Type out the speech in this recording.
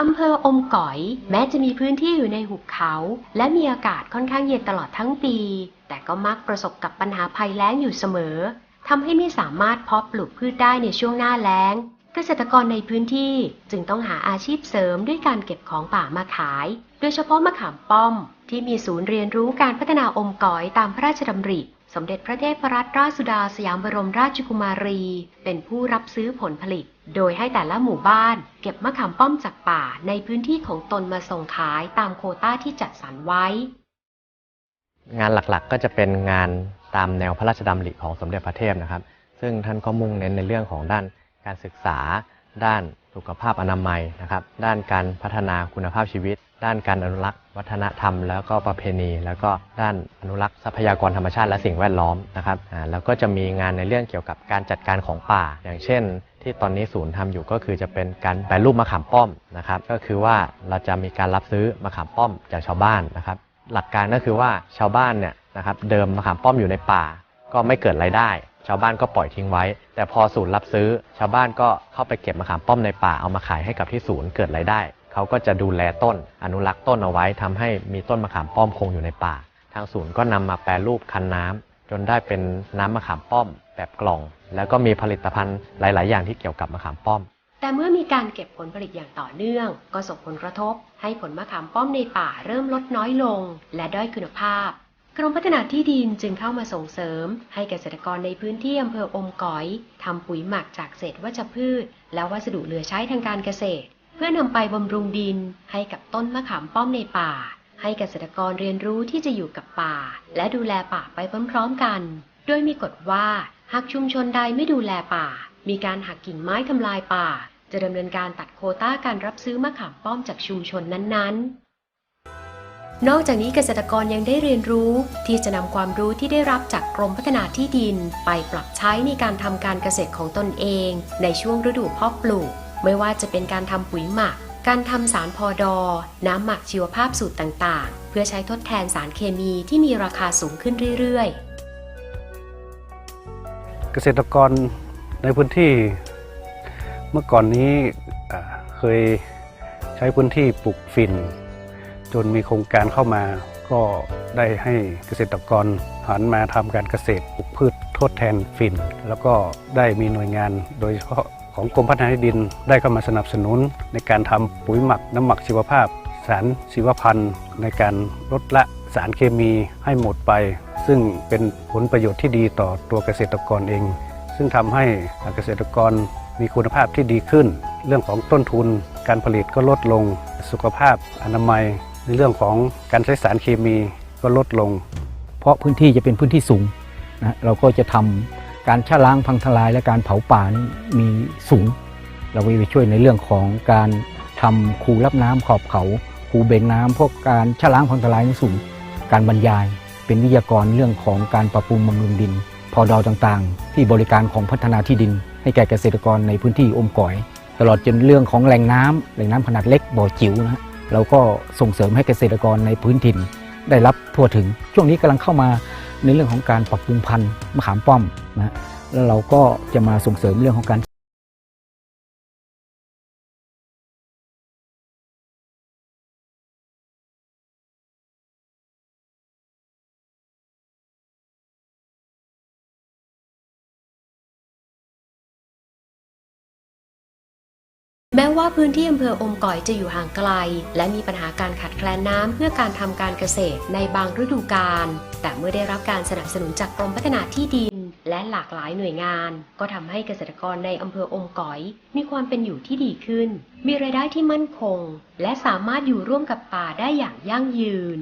อำเภออมก๋อย แม้จะมีพื้นที่อยู่ในหุบเขา และมีอากาศค่อนข้างเย็นตลอดทั้งปี แต่ก็มักประสบกับปัญหาภัยแล้งอยู่เสมอทำให้ไม่สามารถเพาะปลูกพืชได้ในช่วงหน้าแล้ง เกษตรกรในพื้นที่จึงต้องหาอาชีพเสริมด้วยการเก็บของป่ามาขาย โดยเฉพาะมะขามป้อม ที่มีศูนย์เรียนรู้การพัฒนาอมก๋อยตามพระราชดำริ สมเด็จพระเทพรัตนราชสุดาสยามบรมราชกุมารี เป็นผู้รับซื้อผลผลิต โดยให้แต่ละหมู่บ้าน เก็บมะขามป้อมจากป่าในพื้นที่ของตนมาส่งขายตามโคต้าที่จัดสรรไว้ งานหลักๆก็จะเป็นงานตามแนวพระราชดำริของสมเด็จพระเทพนะครับ ซึ่งท่านก็มุ่งเน้นในเรื่องของด้านการศึกษา ด้านสุขภาพอนามัยนะครับ ด้านการพัฒนาคุณภาพชีวิต ด้านการอนุรักษ์วัฒนธรรม แล้วก็ประเพณี แล้วก็ด้านอนุรักษ์ทรัพยากรธรรมชาติและสิ่งแวดล้อมนะครับอ่าแล้วก็จะมีงานในเรื่องเกี่ยวกับการจัดการของป่า อย่างเช่น ที่ตอนนี้ศูนย์ทำอยู่ก็คือจะเป็นการแปรรูปมะขามป้อมนะครับก็คือว่าเราจะมีการรับซื้อมะขามป้อมจากชาวบ้านนะครับหลักการก็คือว่าชาวบ้านเนี่ยนะครับเดิมมะขามป้อมอยู่ในป่า ก็ไม่เกิดรายได้ ชาวบ้านก็ปล่อยทิ้งไว้ แต่พอศูนย์รับซื้อ ชาวบ้านก็เข้าไปเก็บมะขามป้อมในป่าเอามาขายให้กับที่ศูนย์เกิดรายได้ เขาก็จะดูแลต้นอนุรักษ์ต้นเอาไว้ทำให้มีต้นมะขามป้อมคงอยู่ในป่า ทางศูนย์ก็นำมาแปรรูปคั้นน้ำจนได้เป็นน้ำมะขามป้อม แบบกล่อง แล้วก็มีผลิตภัณฑ์หลาย ๆ อย่างที่เกี่ยวกับมะขามป้อม แต่เมื่อมีการเก็บผลผลิตอย่างต่อเนื่อง ก็ส่งผลกระทบ ให้ผลมะขามป้อมในป่าเริ่มลดน้อยลง และด้อยคุณภาพกรมพัฒนาที่ดินจึงเข้ามาส่งเสริม ให้เกษตรกรในพื้นที่อำเภออมก๋อยทำปุ๋ยหมักจากเศษวัชพืช และวัสดุเหลือใช้ทางการเกษตร พื่อนำไปบำรุงดินให้กับต้นมะขามป้อมในป่า ให้เกษตรกรเรียนรู้ที่จะอยู่กับป่า และดูแลป่าไปพร้อมๆกัน โดยมีกฎว่าหากชุมชนใดไม่ดูแลป่า มีการหักกิ่งไม้ทำลายป่า จะดำเนินการตัดโคต้าการรับซื้อมะขามป้อมจากชุมชนนั้นๆ นอกจากนี้เกษตรกรยังได้เรียนรู้ที่จะนำความรู้ที่ได้รับจากกรมพัฒนาที่ดิน ไปปรับใช้ในการทำการเกษตรของตนเอง ในช่วงฤดูเพาะปลูก ไม่ว่าจะเป็นการทำปุ๋ยหมัก การทำสารพอดอ น้ำหมักชีวภาพสูตรต่างๆ เพื่อใช้ทดแทนสารเคมีที่มีราคาสูงขึ้นเรื่อยๆ เกษตรกรในพื้นที่เมื่อก่อนนี้เคยใช้พื้นที่ปลูกฝิ่น จนมีโครงการเข้ามาก็ได้ให้เกษตรกรหันมาทำการเกษตรปลูกพืชทดแทนฝิ่น แล้วก็ได้มีหน่วยงานโดยเฉพาะ ของกรมพัฒนาที่ดินได้เข้ามาสนับสนุน ในการทำปุ๋ยหมักน้ำหมักชีวภาพ สารชีวพันธุ์ ในการลดละสารเคมีให้หมดไป ซึ่งเป็นผลประโยชน์ที่ดีต่อตัวเกษตรกรเอง ซึ่งทำให้เกษตรกรมีคุณภาพที่ดีขึ้น เรื่องของต้นทุน การผลิตก็ลดลง สุขภาพอนามัย ในเรื่องของการใช้สารเคมีก็ลดลง เพราะพื้นที่จะเป็นพื้นที่สูงนะเราก็จะทำ การชะล้างพังทลายและการเผาป่านี่มีสูง เราไปช่วยในเรื่องของการทำคูรับน้ำขอบเขาคูเบนน้ำพวกการชะล้างพังทลายนี่สูง การบรรยาย เป็นวิทยากรเรื่องของการปรับปรุงบำรุงดิน พอดอต่างๆ ที่บริการของพัฒนาที่ดิน ให้แก่เกษตรกรในพื้นที่อมก่อย ตลอดจนเรื่องของแหล่งน้ำแหล่งน้ำขนาดเล็กบ่อจิ๋วนะเราก็ส่งเสริมให้เกษตรกรในพื้นถิ่น ได้รับทั่วถึงช่วงนี้กำลังเข้ามา ในเรื่องของการปรับปรุงพันธุ์มะขามป้อมนะแล้วเราก็จะมาส่งเสริมเรื่องของการ แม้ว่าพื้นที่อำเภออมก๋อยจะอยู่ห่างไกล และมีปัญหาการขาดแคลนน้ำเพื่อการทำการเกษตรในบางฤดูกาล แต่เมื่อได้รับการสนับสนุนจากกรมพัฒนาที่ดิน และหลากหลายหน่วยงาน ก็ทำให้เกษตรกรในอำเภออมก๋อย มีความเป็นอยู่ที่ดีขึ้น มีรายได้ที่มั่นคง และสามารถอยู่ร่วมกับป่าได้อย่างยั่งยืน